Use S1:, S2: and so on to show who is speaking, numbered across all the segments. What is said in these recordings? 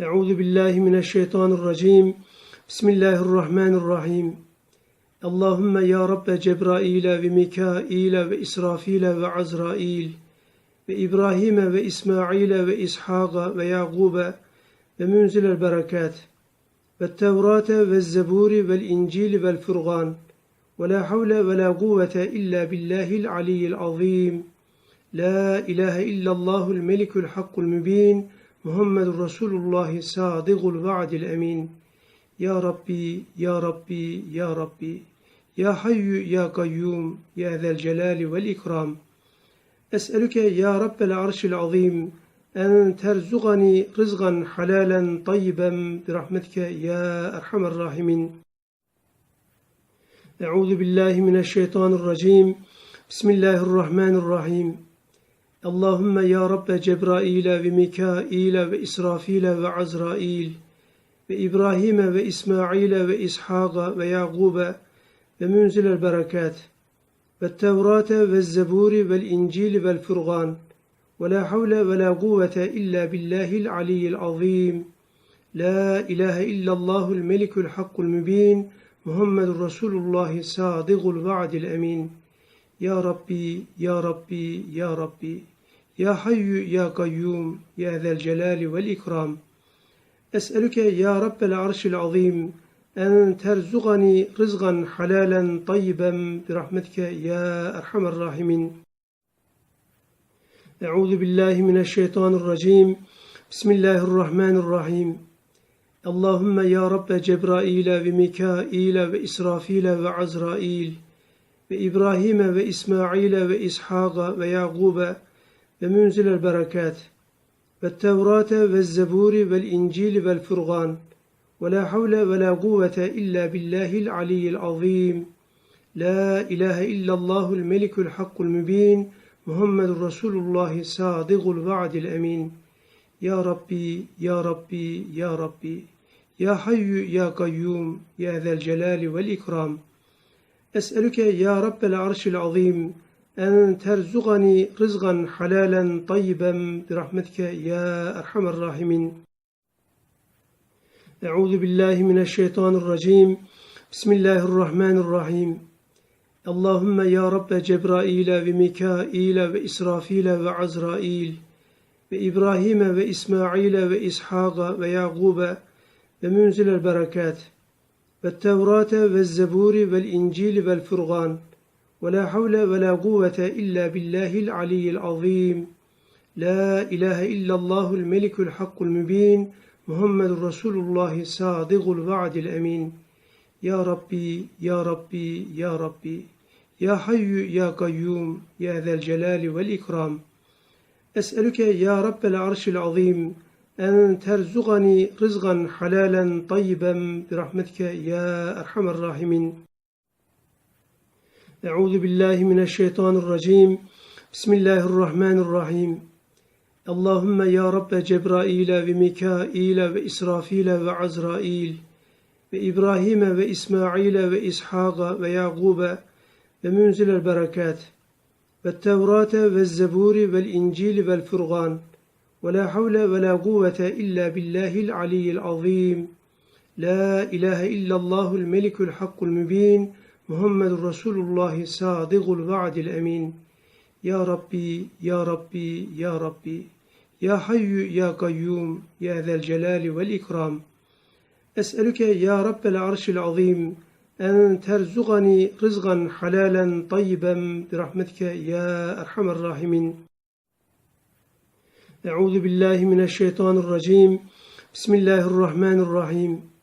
S1: أعوذ بالله من الشيطان الرجيم. بسم الله الرحمن الرحيم. اللهم يا رب جبرائيل وميكائيل وإسرافيل وعزرائيل وإبراهيم وإسماعيل وإسحاق ويعقوب ومنزل البركات والتوراة والزبور والإنجيل والفرقان. ولا حول ولا قوة إلا بالله العلي العظيم. لا إله إلا الله الملك الحق المبين. محمد رسول الله صادق الوعد الأمين. يا ربي يا ربي يا ربي يا حي يا قيوم يا ذا الجلال والإكرام. أسألك يا رب العرش العظيم أن ترزقني رزقا حلالا طيبا برحمتك يا أرحم الراحمين. أعوذ بالله من الشيطان الرجيم. بسم الله الرحمن الرحيم. اللهم يا رب جبرائيل وميكائيل وإسرافيل وعزرائيل وإبراهيم وإسماعيل وإسحاق ويعقوب ومنزل البركات والتوراة والزبور والإنجيل والفرقان ولا حول ولا قوة إلا بالله العلي العظيم لا إله إلا الله الملك الحق المبين محمد رسول الله صادق الوعد الأمين يا ربي يا ربي يا ربي يا حي يا قيوم يا ذا الجلال والإكرام أسألك يا رب العرش العظيم أن ترزقني رزقا حلالا طيبا برحمتك يا أرحم الراحمين أعوذ بالله من الشيطان الرجيم بسم الله الرحمن الرحيم اللهم يا رب جبرائيل وميكائيل وإسرافيل وعزرائيل وإبراهيم وإسماعيل وإسحاق ويعقوب ومنزل البركات والتوراة والزبور والإنجيل والفرقان ولا حول ولا قوة إلا بالله العلي العظيم. لا إله إلا الله الملك الحق المبين محمد رسول الله صادق الوعد الأمين. يا ربي يا ربي يا ربي يا حي يا قيوم يا ذا الجلال والإكرام. أسألك يا رب العرش العظيم أن ترزقني رزقا حلالا طيبا برحمتك يا أرحم الراحمين أعوذ بالله من الشيطان الرجيم بسم الله الرحمن الرحيم اللهم يا رب جبرائيل وميكائيل وإسرافيل وعزرائيل وإبراهيم وإسماعيل وإسحاق ويعقوب ومنزل البركات والتوراة والزبور والإنجيل والفرقان ولا حول ولا قوة إلا بالله العلي العظيم. لا إله إلا الله الملك الحق المبين محمد رسول الله صادق الوعد الأمين. يا ربي يا ربي يا ربي يا حي يا قيوم يا ذا الجلال والإكرام. أسألك يا رب العرش العظيم أن ترزقني رزقا حلالا طيبا برحمتك يا أرحم الراحمين. أعوذ بالله من الشيطان الرجيم. بسم الله الرحمن الرحيم. اللهم يا رب جبرائيل وميكائيل وإسرافيل وعزرائيل وإبراهيم وإسماعيل وإسحاق ويعقوب ومنزل البركات والتوراة والزبور والإنجيل والفرقان. ولا حول ولا قوة إلا بالله العلي العظيم. لا إله إلا الله الملك الحق المبين. محمد رسول الله صادق الوعد الأمين. يا ربي يا ربي يا ربي يا حي يا قيوم يا ذا الجلال والإكرام. أسألك يا رب العرش العظيم أن ترزقني رزقا حلالا طيبا برحمتك يا أرحم الراحمين. أعوذ بالله من الشيطان الرجيم. بسم الله الرحمن الرحيم.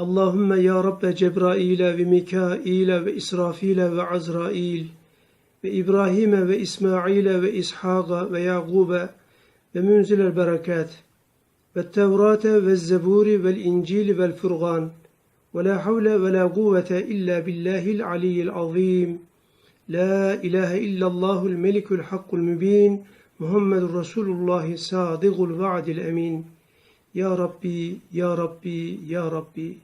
S1: اللهم يا رب جبرائيل وميكائيل وإسرافيل وعزرائيل وإبراهيم وإسماعيل وإسحاق ويعقوب ومنزل البركات والتوراة والزبور والإنجيل والفرقان ولا حول ولا قوة إلا بالله العلي العظيم لا إله إلا الله الملك الحق المبين محمد رسول الله صادق الوعد الأمين يا ربي يا ربي يا ربي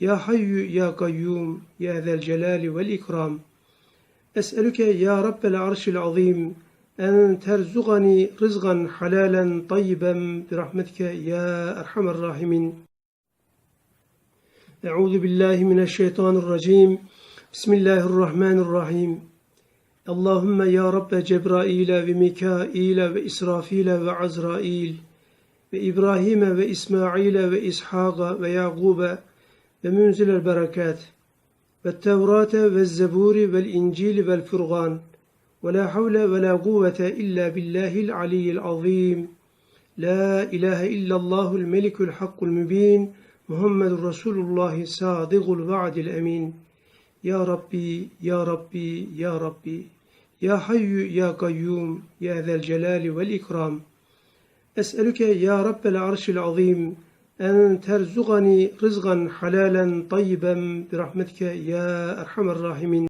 S1: يا حي يا قيوم يا ذا الجلال والإكرام أسألك يا رب العرش العظيم أن ترزقني رزقا حلالا طيبا برحمتك يا أرحم الراحمين أعوذ بالله من الشيطان الرجيم بسم الله الرحمن الرحيم اللهم يا رب جبرائيل وميكائيل وإسرافيل وعزرائيل وإبراهيم وإسماعيل وإسحاق ويعقوب ومنزل البركات والتوراة والزبور والإنجيل والفرقان ولا حول ولا قوة إلا بالله العلي العظيم. لا إله إلا الله الملك الحق المبين محمد رسول الله صادق الوعد الأمين. يا ربي يا ربي يا ربي يا حي يا قيوم يا ذا الجلال والإكرام. أسألك يا رب العرش العظيم أن ترزقني رزقا حلالا طيبا برحمتك يا أرحم الراحمين.